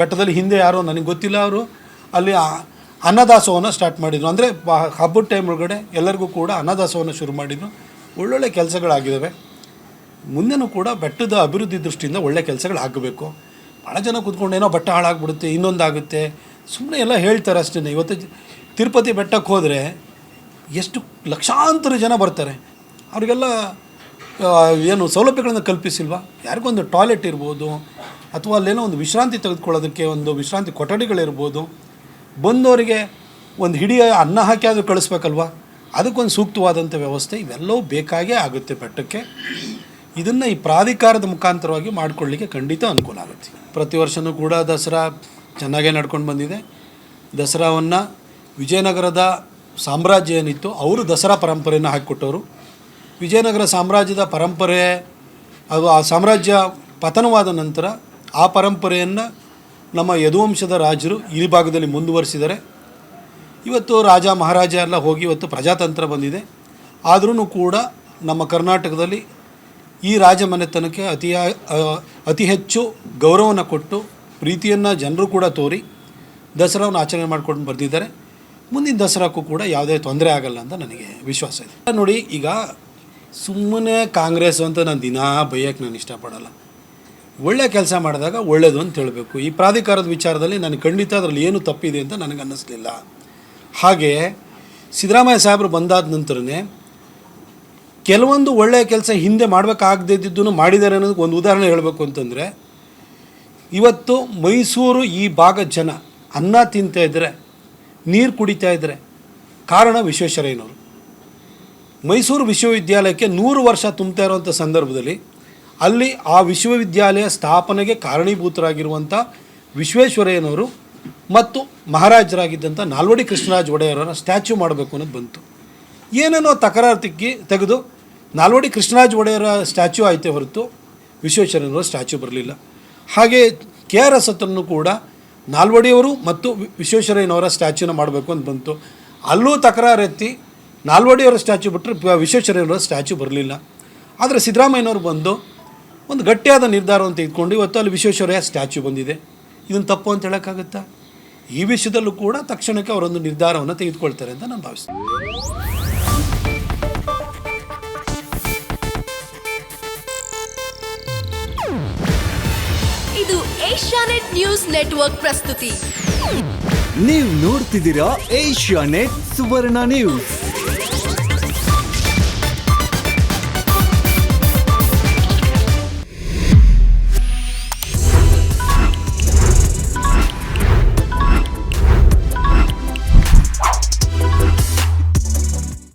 ಬೆಟ್ಟದಲ್ಲಿ ಹಿಂದೆ ಯಾರೋ ನನಗೆ ಗೊತ್ತಿಲ್ಲ ಅವರು, ಅಲ್ಲಿ ಅನ್ನದಾಸವನ್ನು ಸ್ಟಾರ್ಟ್ ಮಾಡಿದರು. ಅಂದರೆ ಹಬ್ಬದ ಟೈಮ್ ಒಳಗಡೆ ಎಲ್ಲರಿಗೂ ಕೂಡ ಅನ್ನದಾಸೋಹನ ಶುರು ಮಾಡಿದ್ರು. ಒಳ್ಳೊಳ್ಳೆ ಕೆಲಸಗಳಾಗಿದ್ದಾವೆ ಮುಂದೆನೂ ಕೂಡ ಬೆಟ್ಟದ ಅಭಿವೃದ್ಧಿ ದೃಷ್ಟಿಯಿಂದ ಒಳ್ಳೆ ಕೆಲಸಗಳಾಗಬೇಕು. ಭಾಳ ಜನ ಕೂತ್ಕೊಂಡು ಏನೋ ಬೆಟ್ಟ ಹಾಳಾಗ್ಬಿಡುತ್ತೆ, ಇನ್ನೊಂದಾಗುತ್ತೆ. ಸುಮ್ಮನೆ ಎಲ್ಲ ಹೇಳ್ತಾರೆ ಅಷ್ಟೇ ಇವತ್ತು ತಿರುಪತಿ ಬೆಟ್ಟಕ್ಕೆ ಹೋದರೆ ಎಷ್ಟು ಲಕ್ಷಾಂತರ ಜನ ಬರ್ತಾರೆ. ಅವರಿಗೆಲ್ಲ ಏನು ಸೌಲಭ್ಯಗಳನ್ನು ಕಲ್ಪಿಸಿಲ್ವಾ? ಯಾರಿಗೊಂದು ಟಾಯ್ಲೆಟ್ ಇರ್ಬೋದು, ಅಥವಾ ಅಲ್ಲೇನೋ ಒಂದು ವಿಶ್ರಾಂತಿ ತೆಗೆದುಕೊಳ್ಳೋದಕ್ಕೆ ಒಂದು ವಿಶ್ರಾಂತಿ ಕೊಠಡಿಗಳಿರ್ಬೋದು, ಬಂದವರಿಗೆ ಒಂದು ಹಿಡಿಯ ಅನ್ನ ಹಾಕಿ ಆದರೂ ಕಳಿಸ್ಬೇಕಲ್ವಾ? ಅದಕ್ಕೊಂದು ಸೂಕ್ತವಾದಂಥ ವ್ಯವಸ್ಥೆ ಇವೆಲ್ಲವೂ ಬೇಕಾಗೇ ಆಗುತ್ತೆ ಬೆಟ್ಟಕ್ಕೆ. ಇದನ್ನು ಈ ಪ್ರಾಧಿಕಾರದ ಮುಖಾಂತರವಾಗಿ ಮಾಡಿಕೊಳ್ಳಿಕ್ಕೆ ಖಂಡಿತ ಅನುಕೂಲ ಆಗುತ್ತೆ. ಪ್ರತಿ ವರ್ಷವೂ ಕೂಡ ದಸರಾ ಚೆನ್ನಾಗೇ ನಡ್ಕೊಂಡು ಬಂದಿದೆ. ದಸರಾವನ್ನು ವಿಜಯನಗರದ ಸಾಮ್ರಾಜ್ಯ ಏನಿತ್ತು, ಅವರು ದಸರಾ ಪರಂಪರೆಯನ್ನು ಹಾಕಿಕೊಟ್ಟವರು. ವಿಜಯನಗರ ಸಾಮ್ರಾಜ್ಯದ ಪರಂಪರೆ ಅದು ಆ ಸಾಮ್ರಾಜ್ಯ ಪತನವಾದ ನಂತರ ಆ ಪರಂಪರೆಯನ್ನು ನಮ್ಮ ಯದುವಂಶದ ರಾಜರು ಈ ಭಾಗದಲ್ಲಿ ಮುಂದುವರಿಸಿದರೆ ಇವತ್ತು ರಾಜ ಮಹಾರಾಜ ಎಲ್ಲ ಹೋಗಿ ಇವತ್ತು ಪ್ರಜಾತಂತ್ರ ಬಂದಿದೆ. ಆದ್ರೂ ಕೂಡ ನಮ್ಮ ಕರ್ನಾಟಕದಲ್ಲಿ ಈ ರಾಜಮನೆತನಕ್ಕೆ ಅತಿಯ ಆ, ಅತಿ ಹೆಚ್ಚು ಗೌರವವನ್ನು ಕೊಟ್ಟು ಪ್ರೀತಿಯನ್ನು ಜನರು ಕೂಡ ತೋರಿ ದಸರಾವನ್ನು ಆಚರಣೆ ಮಾಡ್ಕೊಂಡು ಬರ್ತಿದ್ದಾರೆ ಮುಂದಿನ ದಸರಾಕ್ಕೂ ಕೂಡ ಯಾವುದೇ ತೊಂದರೆ ಆಗಲ್ಲ ಅಂತ ನನಗೆ ವಿಶ್ವಾಸ ಇದೆ. ನೋಡಿ ಈಗ ಸುಮ್ಮನೆ ಕಾಂಗ್ರೆಸ್ ಅಂತ ನಾನು ದಿನಾ ಬೈಯಕ್ಕೆ ನಾನು ಇಷ್ಟಪಡಲ್ಲ. ಒಳ್ಳೆ ಕೆಲಸ ಮಾಡಿದಾಗ ಒಳ್ಳೆಯದು ಅಂತ ಹೇಳಬೇಕು. ಈ ಪ್ರಾಧಿಕಾರದ ವಿಚಾರದಲ್ಲಿ ನಾನು ಖಂಡಿತ ಅದರಲ್ಲಿ ಏನು ತಪ್ಪಿದೆ ಅಂತ ನನಗೆ ಅನ್ನಿಸ್ಲಿಲ್ಲ. ಹಾಗೆ ಸಿದ್ದರಾಮಯ್ಯ ಸಾಹೇಬರು ಬಂದಾದ ನಂತರನೇ ಕೆಲವೊಂದು ಒಳ್ಳೆಯ ಕೆಲಸ ಹಿಂದೆ ಮಾಡಬೇಕಾಗದೇ ಇದ್ದಿದ್ದನ್ನು ಮಾಡಿದ್ದಾರೆ ಅನ್ನೋದಕ್ಕೆ ಒಂದು ಉದಾಹರಣೆ ಹೇಳಬೇಕು ಅಂತಂದರೆ, ಇವತ್ತು ಮೈಸೂರು ಈ ಭಾಗದ ಜನ ಅನ್ನ ತಿಂತಾ ಇದ್ದರೆ ನೀರು ಕುಡಿತಾ ಇದ್ದರೆ ಕಾರಣ ವಿಶ್ವೇಶ್ವರಯ್ಯನವರು. ಮೈಸೂರು ವಿಶ್ವವಿದ್ಯಾಲಯಕ್ಕೆ ನೂರು ವರ್ಷ ತುಂಬ್ತಾ ಇರುವಂಥ ಸಂದರ್ಭದಲ್ಲಿ ಅಲ್ಲಿ ಆ ವಿಶ್ವವಿದ್ಯಾಲಯ ಸ್ಥಾಪನೆಗೆ ಕಾರಣೀಭೂತರಾಗಿರುವಂಥ ವಿಶ್ವೇಶ್ವರಯ್ಯನವರು ಮತ್ತು ಮಹಾರಾಜರಾಗಿದ್ದಂಥ ನಾಲ್ವಡಿ ಕೃಷ್ಣರಾಜ ಒಡೆಯರ ಸ್ಟ್ಯಾಚ್ಯೂ ಮಾಡಬೇಕು ಅನ್ನೋದು ಬಂತು. ಏನೇನೋ ತಕರಾರು ತಿಕ್ಕಿ ತೆಗೆದು ನಾಲ್ವಡಿ ಕೃಷ್ಣರಾಜ ಒಡೆಯರ ಸ್ಟ್ಯಾಚ್ಯೂ ಆಯಿತೆ ಹೊರತು ವಿಶ್ವೇಶ್ವರಯ್ಯನವರ ಸ್ಟ್ಯಾಚ್ಯೂ ಬರಲಿಲ್ಲ. ಹಾಗೆ ಕೆ ಆರ್ ಎಸ್ ಹತ್ರನೂ ಕೂಡ ನಾಲ್ವಡಿಯವರು ಮತ್ತು ವಿಶ್ವೇಶ್ವರಯ್ಯನವರ ಸ್ಟ್ಯಾಚ್ಯೂನ ಮಾಡಬೇಕು ಅಂತ ಬಂತು. ಅಲ್ಲೂ ತಕರಾರು ಎತ್ತಿ ನಾಲ್ವಡಿಯವರ ಸ್ಟ್ಯಾಚು ಬಿಟ್ಟರೆ ಪ- ವಿಶ್ವೇಶ್ವರಯ್ಯನವರ ಸ್ಟ್ಯಾಚು ಬರಲಿಲ್ಲ. ಆದರೆ ಸಿದ್ದರಾಮಯ್ಯನವರು ಬಂದು ಒಂದು ಗಟ್ಟಿಯಾದ ನಿರ್ಧಾರವನ್ನು ತೆಗೆದುಕೊಂಡು ಇವತ್ತು ಅಲ್ಲಿ ವಿಶ್ವೇಶ್ವರಯ್ಯ ಸ್ಟ್ಯಾಚು ಬಂದಿದೆ. ಇದನ್ನು ತಪ್ಪು ಅಂತ ಹೇಳೋಕ್ಕಾಗುತ್ತಾ? ಈ ವಿಷಯದಲ್ಲೂ ಕೂಡ ತಕ್ಷಣಕ್ಕೆ ಅವರೊಂದು ನಿರ್ಧಾರವನ್ನು ತೆಗೆದುಕೊಳ್ತಾರೆ ಅಂತ ನಾನು ಭಾವಿಸ್ತೀನಿ. ಇದು ಏಷ್ಯಾನೆಟ್ ನ್ಯೂಸ್ ನೆಟ್ವರ್ಕ್ ಪ್ರಸ್ತುತಿ. ನೀವು ನೋಡ್ತಿದ್ದೀರಾ ಏಷ್ಯಾ ನೆಟ್ ಸುವರ್ಣ ನ್ಯೂಸ್.